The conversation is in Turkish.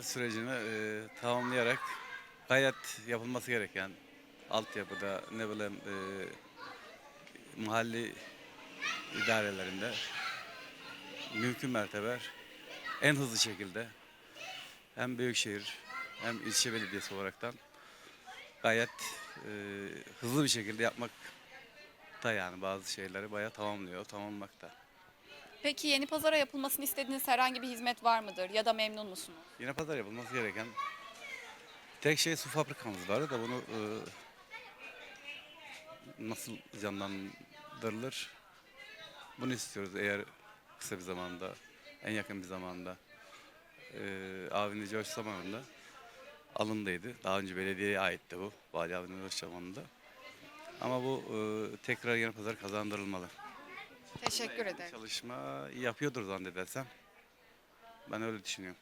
transfer sürecini e, tamamlayarak gayet yapılması gereken altyapıda ne bileyim e, mahalli idarelerinde mümkün mertebe en hızlı şekilde hem büyükşehir hem ilçe belediyesi olaraktan gayet e, hızlı bir şekilde yapmak da yani bazı şeyleri bayağı tamamlıyor, tamamlamakta. Peki yeni pazara yapılmasını istediğiniz herhangi bir hizmet var mıdır ya da memnun musunuz? Yine pazar yapılması gereken tek şey su fabrikamız var da bunu e, nasıl canlandırılır? Bunu istiyoruz eğer kısa bir zamanda, en yakın bir zamanda e, Avni Coş zamanında alındıydı. Daha önce belediyeye aitti bu. Vali Avni Coş zamanında. Ama bu e, tekrar yeni pazar kazandırılmalı. Teşekkür ederim. Çalışma yapıyordur zannedersem. Ben öyle düşünüyorum.